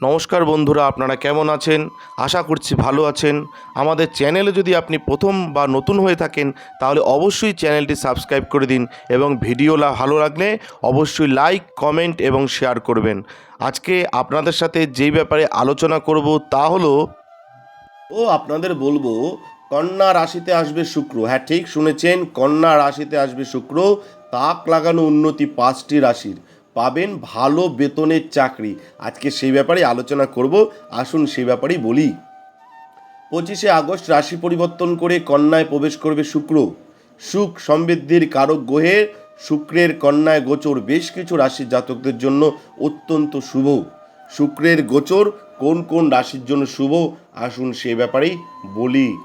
নমস্কার বন্ধুরা, আপনারা কেমন আছেন? আশা করছি ভালো আছেন। আমাদের চ্যানেলে যদি আপনি প্রথম বা নতুন হয়ে থাকেন, তাহলে অবশ্যই চ্যানেলটি সাবস্ক্রাইব করে দিন এবং ভিডিও ভালো লাগলে অবশ্যই লাইক, কমেন্ট এবং শেয়ার করবেন। আজকে আপনাদের সাথে যেই ব্যাপারে আলোচনা করব তা হলো, ও আপনাদের বলব, কন্যা রাশিতে আসবে শুক্র। হ্যাঁ ঠিক শুনেছেন, কন্যা রাশিতে আসবে শুক্র। তাক লাগানো উন্নতি পাঁচটি রাশির। পাবেন ভালো বেতনের চাকরি। আজকে সেই ব্যাপারে আলোচনা করব। আসুন সেই ব্যাপারেই বলি। পঁচিশে আগস্ট রাশি পরিবর্তন করে কন্যায় প্রবেশ করবে শুক্র। সুখ সমৃদ্ধির কারক গ্রহের শুক্রের কন্যায় গোচর বেশ কিছু রাশির জাতকদের জন্য অত্যন্ত শুভ। শুক্রের গোচর কোন কোন রাশির জন্য শুভ? আসুন সে ব্যাপারেই বলি।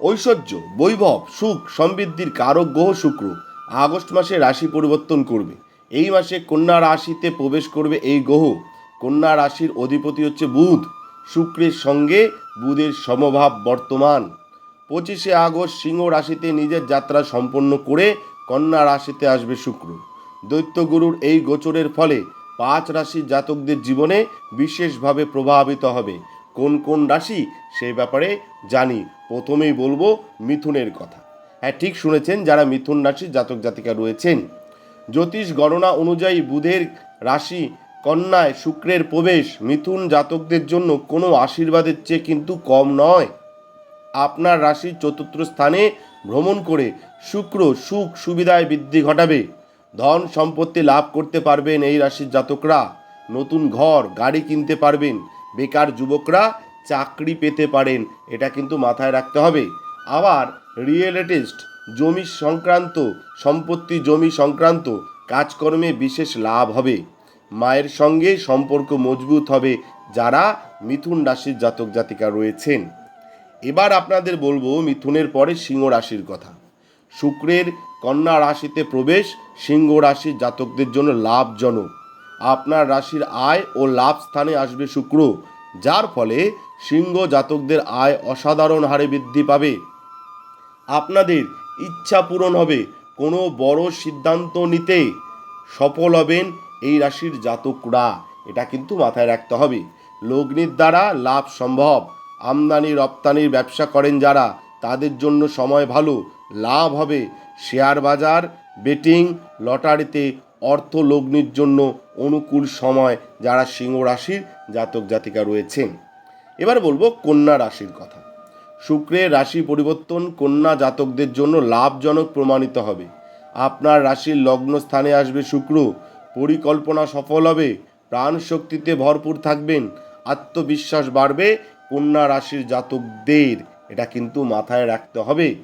ঐশ্বর্য, বৈভব, সুখ সমৃদ্ধির কারক গ্রহ শুক্র। আগস্ট মাসে রাশি পরিবর্তন করবে। এই মাসে কন্যা রাশিতে প্রবেশ করবে এই গ্রহ। কন্যা রাশির অধিপতি হচ্ছে বুধ। শুক্রের সঙ্গে বুধের সমভাব বর্তমান। পঁচিশে আগস্ট সিংহ রাশিতে নিজের যাত্রা সম্পন্ন করে কন্যা রাশিতে আসবে শুক্র। দৈত্যগুরুর এই গোচরের ফলে পাঁচ রাশির জাতকদের জীবনে বিশেষভাবে প্রভাবিত হবে। কোন কোন রাশি সেই ব্যাপারে জানি। প্রথমেই বলব মিথুনের কথা। হ্যাঁ ঠিক শুনেছেন যারা মিথুন রাশির জাতক জাতিকা রয়েছেন। জ্যোতিষ গণনা অনুযায়ী বুধের রাশি কন্যায় শুক্রের প্রবেশ। মিথুন জাতকদের জন্য কোনো আশীর্বাদের চেয়ে কিন্তু কম নয়। আপনার রাশির চতুর্থ স্থানে ভ্রমণ করে শুক্র সুখ সুবিধায় বৃদ্ধি ঘটাবে। ধন সম্পত্তি লাভ করতে পারবেন এই রাশির জাতকরা। নতুন ঘর, গাড়ি কিনতে পারবেন। বেকার যুবকরা চাকরি পেতে পারেন। এটা কিন্তু মাথায় রাখতে হবে। আবার রিয়েল এস্টেট জমি সংক্রান্ত, সম্পত্তি জমি সংক্রান্ত কাজকর্মে বিশেষ লাভ হবে। মায়ের সঙ্গে সম্পর্ক মজবুত হবে যারা মিথুন রাশির জাতক জাতিকা রয়েছেন। এবার আপনাদের বলব মিথুনের পরে সিংহ রাশির কথা। শুক্রের কন্যা রাশিতে প্রবেশ সিংহ রাশির জাতকদের জন্য লাভজনক। আপনার রাশির আয় ও লাভ স্থানে আসবে শুক্র, যার ফলে সিংহ জাতকদের আয় অসাধারণ হারে বৃদ্ধি পাবে। আপনাদের ইচ্ছা পূরণ হবে। কোনো বড় সিদ্ধান্ত নিতে সফল হবেন এই রাশির জাতকরা। এটা কিন্তু মাথায় রাখতে হবে। লগ্নির দ্বারা লাভ সম্ভব। আমদানি, রপ্তানির ব্যবসা করেন যারা, তাদের জন্য সময় ভালো, লাভ হবে। শেয়ার বাজার, বেটিং, লটারিতে অর্থ লগ্নির জন্য অনুকূল সময় যারা সিংহ রাশির জাতক জাতিকা রয়েছেন। এবার বলব কন্যা রাশির কথা। শুক্রের রাশি পরিবর্তন, কন্যা জাতকদের জন্য লাভজনক প্রমাণিত হবে। আপনার রাশির লগ্ন স্থানে আসবে শুক্র। পরিকল্পনা সফল হবে। প্রাণ শক্তিতে ভরপুর থাকবেন। আত্মবিশ্বাস বাড়বে কন্যা রাশির জাতকদের। এটা কিন্তু মাথায় রাখতে হবে।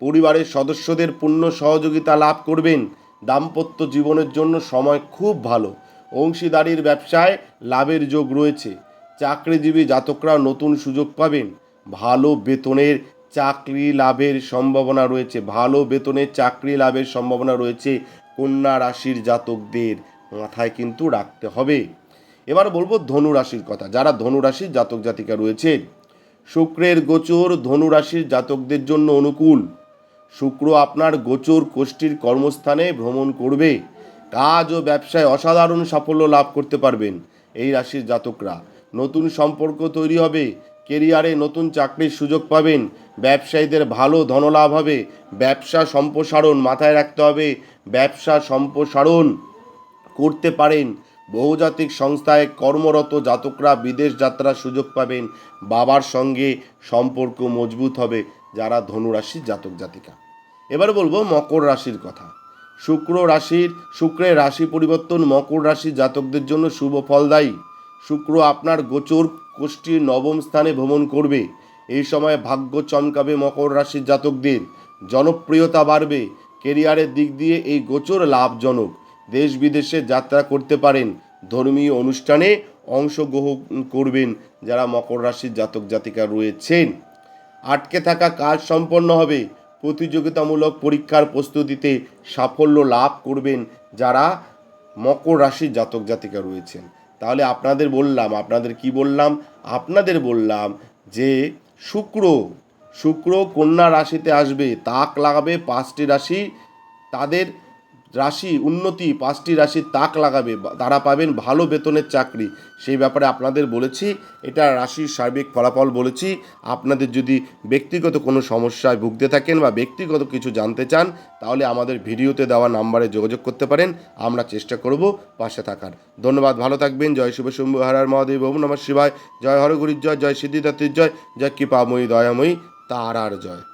পরিবারের সদস্যদের পূর্ণ সহযোগিতা লাভ করবেন। দাম্পত্য জীবনের জন্য সময় খুব ভালো। অংশীদারির ব্যবসায় লাভের যোগ রয়েছে। চাকরিজীবী জাতকরা নতুন সুযোগ পাবেন। ভালো বেতনের চাকরি লাভের সম্ভাবনা রয়েছে। ভালো বেতনের চাকরি লাভের সম্ভাবনা রয়েছে কন্যা রাশির জাতকদের মাথায় কিন্তু রাখতে হবে। এবার বলব ধনু রাশির কথা। যারা ধনু রাশির জাতক জাতিকা রয়েছে, শুক্রের গোচর ধনু রাশির জাতকদের জন্য অনুকূল। শুক্র আপনার গোচর কোষ্ঠীর কর্মস্থানে ভ্রমণ করবে। কাজ ও ব্যবসায় অসাধারণ সাফল্য লাভ করতে পারবেন এই রাশির জাতকরা। নতুন সম্পর্ক তৈরি হবে কেরিয়ারে নতুন চাকরির সুযোগ পাবেন। ব্যবসায়ীদের ভালো ধনলাভ হবে। ব্যবসা সম্প্রসারণ মাথায় রাখতে হবে। ব্যবসা সম্প্রসারণ করতে পারেন। বহুজাতিক সংস্থায় কর্মরত জাতকরা বিদেশ যাত্রার সুযোগ পাবেন। বাবার সঙ্গে সম্পর্ক মজবুত হবে যারা ধনুরাশির জাতক জাতিকা। এবার বলব মকর রাশির কথা। শুক্র রাশির, শুক্রের রাশি পরিবর্তন মকর রাশির জাতকদের জন্য শুভ ফলদায়ী। শুক্র আপনার গোচর কোষ্ঠীর নবম স্থানে ভ্রমণ করবে। এই সময় ভাগ্য চমকাবে মকর রাশির জাতকদের। জনপ্রিয়তা বাড়বে। কেরিয়ারের দিক দিয়ে এই গোচর লাভজনক। দেশ বিদেশে যাত্রা করতে পারেন। ধর্মীয় অনুষ্ঠানে অংশগ্রহণ করবেন যারা মকর রাশির জাতক জাতিকা রয়েছেন। আটকে থাকা কাজ সম্পন্ন হবে। প্রতিযোগিতামূলক পরীক্ষার প্রস্তুতিতে সাফল্য লাভ করবেন যারা মকর রাশির জাতক জাতিকা রয়েছেন। তাহলে আপনাদের বললাম, আপনাদের কি বললাম? আপনাদের বললাম যে শুক্র শুক্র কন্যা রাশিতে আসবে, তাক লাগাবে, পাঁচটি রাশি তাদের রাশি উন্নতি, পাঁচটি রাশির তাক লাগাবে, তারা পাবেন ভালো বেতনের চাকরি। সেই ব্যাপারে আপনাদের বলেছি, এটা রাশির সার্বিক ফলাফল বলেছি। আপনাদের যদি ব্যক্তিগত কোনো সমস্যায় ভুগতে থাকেন বা ব্যক্তিগত কিছু জানতে চান, তাহলে আমাদের ভিডিওতে দেওয়া নাম্বারে যোগাযোগ করতে পারেন। আমরা চেষ্টা করব পাশে থাকার। ধন্যবাদ, ভালো থাকবেন। জয় শুভ শম্ভু হরার মহাদেব, ওম নমঃ শিবায়। জয় হরগুরির জয় জয় সিদ্ধিদাত্রীর জয় জয় কৃপাময়ী, দয়াময়ী, তারার জয়।